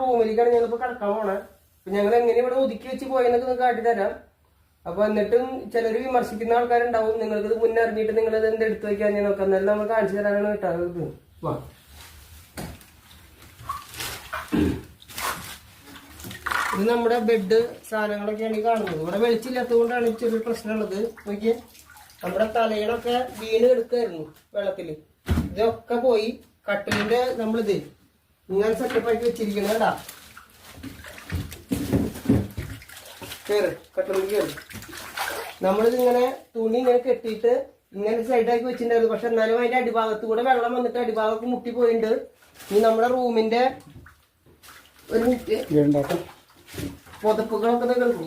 റൂമിലേക്കാണ് ഞങ്ങളിപ്പോ കിടക്കാൻ പോണേ. അപ്പൊ ഞങ്ങൾ എങ്ങനെ ഇവിടെ ഒതുക്കി വെച്ച് പോയെന്നൊക്കെ നിങ്ങൾക്ക് കാട്ടിത്തരാം. അപ്പൊ എന്നിട്ടും ചിലർ വിമർശിക്കുന്ന ആൾക്കാരുണ്ടാവും. നിങ്ങൾക്ക് ഇത് മുന്നേ അറിഞ്ഞിട്ട് നിങ്ങൾ ഇത് എന്ത് എടുത്തു വെക്കാൻ ഞാൻ നോക്കാം. എന്നാലും നമ്മൾ കാണിച്ചു തരാനാണ് കിട്ടാറ് ഇത്. വാ. ഇത് നമ്മുടെ ബെഡ് സാധനങ്ങളൊക്കെയാണ് ഈ കാണുന്നത്. ഇവിടെ വെളിച്ചില്ലാത്തത് കൊണ്ടാണ് ചെറിയൊരു പ്രശ്നമുള്ളത്. നോക്കിയേ. നമ്മുടെ തലയിലൊക്കെ വീണ് എടുക്കായിരുന്നു വെള്ളത്തിൽ. ഇതൊക്കെ പോയി കട്ടിലിന്റെ നമ്മളിത് ഇങ്ങനെ സെറ്റപ്പ് ആക്കി വെച്ചിരിക്കുന്നത് കേട്ടാ കേറ് കട്ടിലിൽ കേറ്. നമ്മളിതിങ്ങനെ തുണി ഇങ്ങനെ കെട്ടിയിട്ട് ഇങ്ങനെ സൈഡാക്കി വെച്ചിട്ടുണ്ടായിരുന്നു. പക്ഷെ എന്നാലും അതിന്റെ അടിഭാഗത്ത് കൂടെ വെള്ളം വന്നിട്ട് അടിഭാഗത്ത് മുട്ടി പോയിട്ടുണ്ട് ഇനി നമ്മുടെ റൂമിന്റെ ഒരു മിനിറ്റ്. പുതപ്പുകളൊക്കെ എടുത്തു